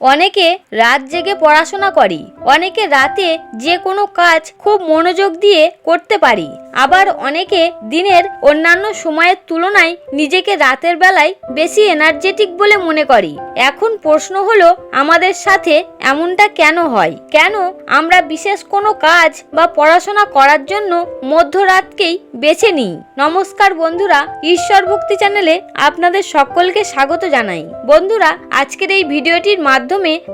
অনেকে রাত জেগে পড়াশোনা করি, অনেকে রাতে যে কোনো কাজ খুব মনোযোগ দিয়ে করতে পারি। আবার অনেকে দিনের অন্যান্য সময়ের তুলনায় নিজেকে রাতের বেলায় বেশি এনার্জেটিক বলে মনে করি। এখন প্রশ্ন হলো, আমাদের সাথে এমনটা কেন হয়? কেন আমরা বিশেষ কোনো কাজ বা পড়াশোনা করার জন্য মধ্যরাতকেই বেছে নিই? নমস্কার বন্ধুরা, ঈশ্বর ভক্তি চ্যানেলে আপনাদের সকলকে স্বাগত জানাই। বন্ধুরা, আজকের এই ভিডিওটির মাধ্যমে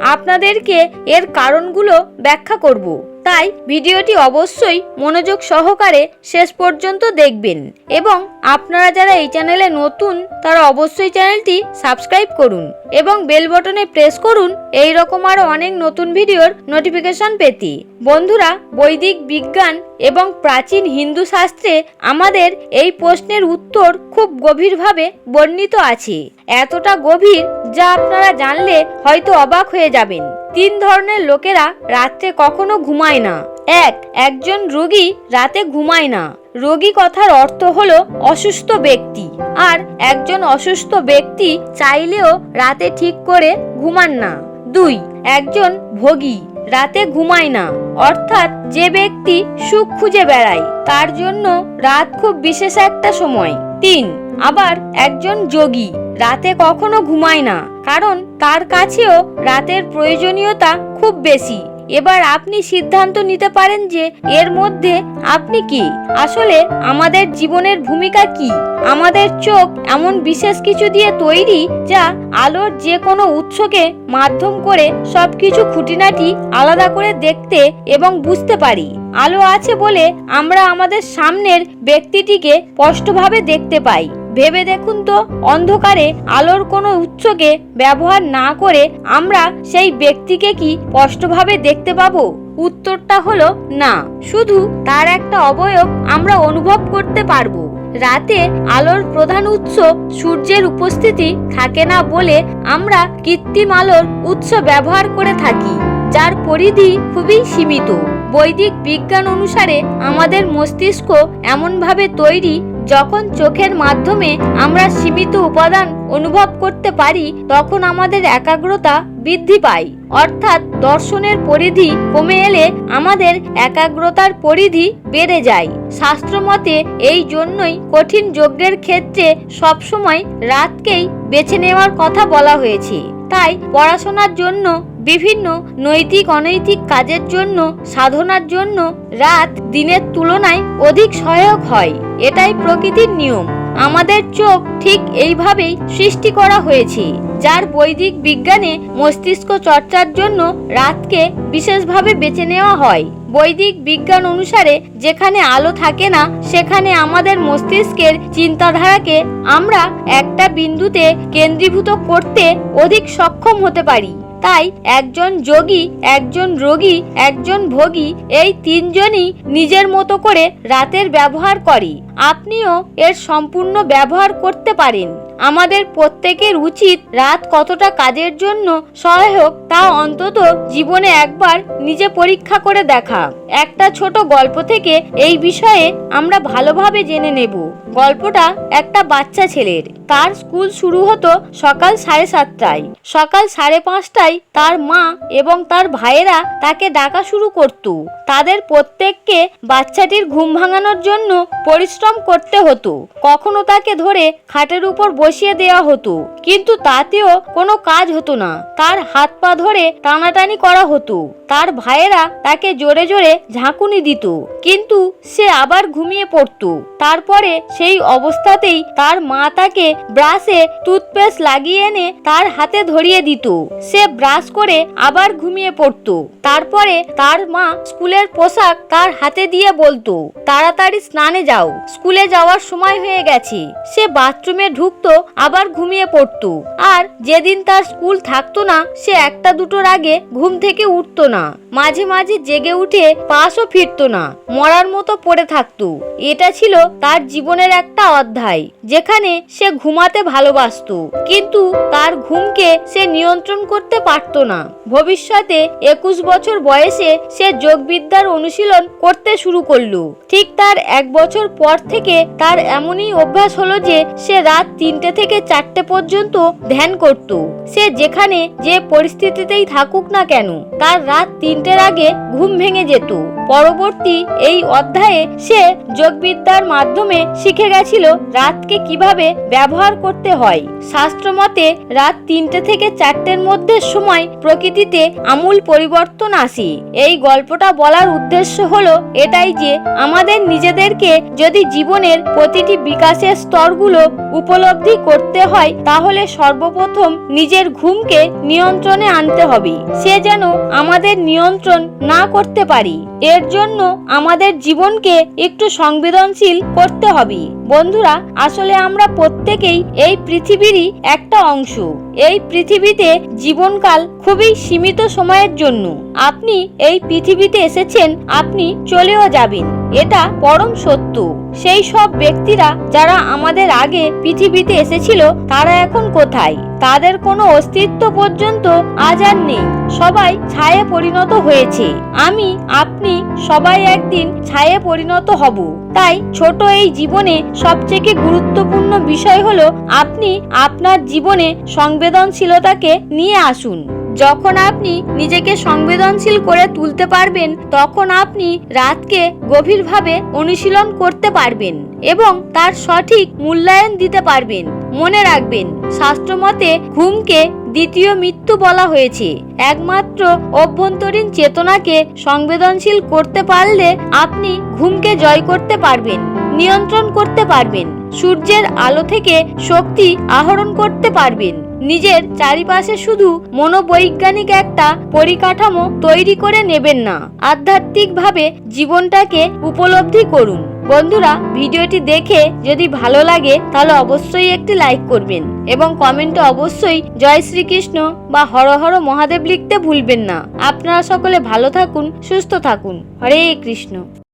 আপনাদেরকে এর কারণগুলো ব্যাখ্যা করব। তাই ভিডিওটি অবশ্যই মনোযোগ সহকারে শেষ পর্যন্ত দেখবেন এবং আপনারা যারা এই চ্যানেলে নতুন, তারা অবশ্যই চ্যানেলটি সাবস্ক্রাইব করুন এবং বেল বটনে প্রেস করুন এই রকম আরও অনেক নতুন ভিডিওর নোটিফিকেশন পেতে। বন্ধুরা, বৈদিক বিজ্ঞান এবং প্রাচীন হিন্দু শাস্ত্রে আমাদের এই প্রশ্নের উত্তর খুব গভীরভাবে বর্ণিত আছে। এতটা গভীর যা আপনারা জানলে হয়তো অবাক হয়ে যাবেন। তিন ধরনের লোকেরা রাত্রে কখনো ঘুমায় না। এক, একজন রোগী রাতে ঘুমায় না। রোগী কথার অর্থ হলো অসুস্থ ব্যক্তি। আর একজন অসুস্থ ব্যক্তি চাইলেও রাতে ঠিক করে ঘুমান না। দুই, একজন ভোগী রাতে ঘুমায় না। অর্থাৎ যে ব্যক্তি সুখ খুঁজে বেড়ায়, তার জন্য রাত খুব বিশেষ একটা সময়। তিন, আবার একজন যোগী রাতে কখনো ঘুমায় না। কারণ তার কাছেও রাতের প্রয়োজনীয়তা খুব বেশি। এবার আপনি সিদ্ধান্ত নিতে পারেন যে এর মধ্যে আপনি কি? আসলে আমাদের জীবনের ভূমিকা কি? আমাদের চোখ এমন বিশেষ কিছু দিয়ে তৈরি যা আলোর যে কোনো উৎসকে মাধ্যম করে সবকিছু খুঁটিনাটি আলাদা করে দেখতে এবং বুঝতে পারি। আলো আছে বলে আমরা আমাদের সামনের ব্যক্তিটিকে স্পষ্টভাবে দেখতে পাই। ভেবে দেখুন তো, অন্ধকারে আলোর কোনো উৎসকে ব্যবহার না করে আমরা সেই ব্যক্তিকে কি স্পষ্টভাবে দেখতে পাবো? উত্তরটা হলো না। শুধু তার একটা অবয়ব আমরা অনুভব করতে পারব। রাতে আলোর প্রধান উৎস সূর্যের উপস্থিতি থাকে না বলে আমরা কৃত্রিম আলোর উৎস ব্যবহার করে থাকি, যার পরিধি খুবই সীমিত। বৈদিক বিজ্ঞান অনুসারে আমাদের মস্তিষ্ক এমনভাবে তৈরি যখন চোখের মাধ্যমে আমরা সীমিত উপাদান অনুভব করতে পারি, তখন আমাদের একাগ্রতা বৃদ্ধি পায়। অর্থাৎ দর্শনের পরিধি কমে এলে আমাদের একাগ্রতার পরিধি বেড়ে যায়। শাস্ত্রমতে এই জন্যই কঠিন যজ্ঞের ক্ষেত্রে সবসময় রাতকেই বেছে নেওয়ার কথা বলা হয়েছে। তাই পড়াশোনার জন্য বিভিন্ন নৈতিক, অনৈতিক কাজের জন্য, সাধনার জন্য রাত দিনের তুলনায় অধিক সহায়ক হয়। এটাই প্রকৃতির নিয়ম। আমাদের চোখ ঠিক এইভাবেই সৃষ্টি করা হয়েছে, যার বৈদিক বিজ্ঞানে মস্তিষ্ক চর্চার জন্য রাতকে বিশেষভাবে বেছে নেওয়া হয়। বৈদিক বিজ্ঞান অনুসারে যেখানে আলো থাকে না, সেখানে আমাদের মস্তিষ্কের চিন্তাধারাকে আমরা একটা বিন্দুতে কেন্দ্রীভূত করতে অধিক সক্ষম হতে পারি। তাই একজন যোগী, একজন রোগী, একজন ভোগী এই তিনজনই নিজের মতো করে রাতের ব্যবহার করে। আপনিও এর সম্পূর্ণ ব্যবহার করতে পারেন। আমাদের প্রত্যেকের উচিত রাত কতটা কাজের জন্য সহায়ক তা অন্তত জীবনে একবার নিজে পরীক্ষা করে দেখা। একটা ছোট গল্প থেকে এই বিষয়ে আমরা ভালোভাবে জেনে নেব। গল্পটা একটা বাচ্চা ছেলের। তার স্কুল শুরু হতো সকাল সাড়ে সাতটায়। সকাল সাড়ে পাঁচটায় তার মা এবং তার ভাইয়েরা তাকে ডাকা শুরু করত। তাদের প্রত্যেককে বাচ্চাটির ঘুম ভাঙানোর জন্য পরিশ্রম করতে হতো। কখনো তাকে ধরে খাটের উপর বসিয়ে দেওয়া হতো। কিন্তু তাতেও কোনো কাজ হতো না। তার হাত পা ধরে টানাটানি করা হতো। তার ভাইয়েরা তাকে জোরে জোরে ঝাঁকুনি দিত। কিন্তু সে আবার ঘুমিয়ে পড়তো। তারপরে সেই অবস্থাতেই তার মা তাকে ব্রাশে টুথপেস্ট লাগিয়ে এনে তার হাতে ধরিয়ে দিত। সে ব্রাশ করে আবার ঘুমিয়ে পড়তো। তারপরে তার মা স্কুলের পোশাক তার হাতে দিয়ে বলতো, তাড়াতাড়ি স্নানে যাও। স্কুলে যাওয়ার সময় হয়ে গেছে। সে বাথরুমে ঢুকতো, আবার ঘুমিয়ে পড়তো। আর যেদিন তার স্কুল থাকতো না, সে একটা দুটোর আগে ঘুম থেকে উঠতো না। মাঝে মাঝে জেগে উঠে পাশও ফিরতো না, মরার মতো পড়ে থাকতো। এটা ছিল তার জীবনের একটা অধ্যায়, যেখানে সে ঘুমাতে ভালোবাসতো, কিন্তু তার ঘুমকে সে নিয়ন্ত্রণ করতে পারতো না। ভবিষ্যতে একুশ বছর বয়সে সে যোগবিদ্যার অনুশীলন করতে শুরু করল। ঠিক তার এক বছর পর থেকে তার এমনই অভ্যাস হলো যে, সে রাত তিনটে থেকে চারটে পর্যন্ত ধ্যান করত। সে যেখানে যে পরিস্থিতিতেই থাকুক না কেন, তার রাত তিনটের আগে ঘুম ভেঙে যেত। পরবর্তী এই অধ্যায়ে সে যোগবিদ্যার মাধ্যমে শিখে গেছিল রাতকে কীভাবে ব্যবহার করতে হয়। শাস্ত্রমতে রাত তিনটে থেকে চারটের মধ্যে সময় প্রকৃতিতে আমূল পরিবর্তন আসে। এই গল্পটা বলার উদ্দেশ্য হলো এটাই যে, আমাদের নিজেদেরকে যদি জীবনের প্রতিটি বিকাশের স্তরগুলো উপলব্ধি করতে হয়, তাহলে সর্বপ্রথম নিজের ঘুমকে নিয়ন্ত্রণে আনতে হবে। সে যেন আমাদের নিয়ন্ত্রণ না করতে পারি। এর জন্য আমাদের জীবনকে একটু সংবেদনশীল করতে হবে। বন্ধুরা, আসলে আমরা প্রত্যেকেই এই পৃথিবীরই একটা অংশ। এই পৃথিবীতে জীবনকাল খুবই সীমিত সময়ের জন্য। আপনি এই পৃথিবীতে এসেছেন, আপনি চলেও যাবেন। এটা পরম সত্য। সেই সব ব্যক্তিরা যারা আমাদের আগে পৃথিবীতে এসেছিল, তারা এখন কোথায়? তাদের কোনো অস্তিত্ব পর্যন্ত আজ আর নেই। সবাই ছায়ে পরিণত হয়েছে। আমি, আপনি সবাই একদিন ছায়ে পরিণত হব। তাই ছোট এই জীবনে সবথেকে গুরুত্বপূর্ণ বিষয় হলো আপনি আপনার জীবনে সংবেদনশীলতাকে নিয়ে আসুন। যখন আপনি নিজেকে সংবেদনশীল করে তুলতে পারবেন, তখন আপনি রাতকে গভীরভাবে অনুশীলন করতে পারবেন এবং তার সঠিক মূল্যায়ন দিতে পারবেন। মনে রাখবেন, শাস্ত্রমতে ঘুমকে দ্বিতীয় মৃত্যু বলা হয়েছে। একমাত্র অভ্যন্তরীণ চেতনাকে সংবেদনশীল করতে পারলে আপনি ঘুমকে জয় করতে পারবেন, নিয়ন্ত্রণ করতে পারবেন, সূর্যের আলো থেকে শক্তি আহরণ করতে পারবেন। নিজের চারিপাশে শুধু মনোবৈজ্ঞানিক একটা পরিকাঠামো তৈরি করে নেবেন না। আধ্যাত্মিকভাবে জীবনটাকে উপলব্ধি করুন। বন্ধুরা, ভিডিওটি দেখে যদি ভালো লাগে, তাহলে অবশ্যই একটি লাইক করবেন এবং কমেন্টে অবশ্যই জয় শ্রীকৃষ্ণ বা হর হর মহাদেব লিখতে ভুলবেন না। আপনারা সকলে ভালো থাকুন, সুস্থ থাকুন। হরে কৃষ্ণ।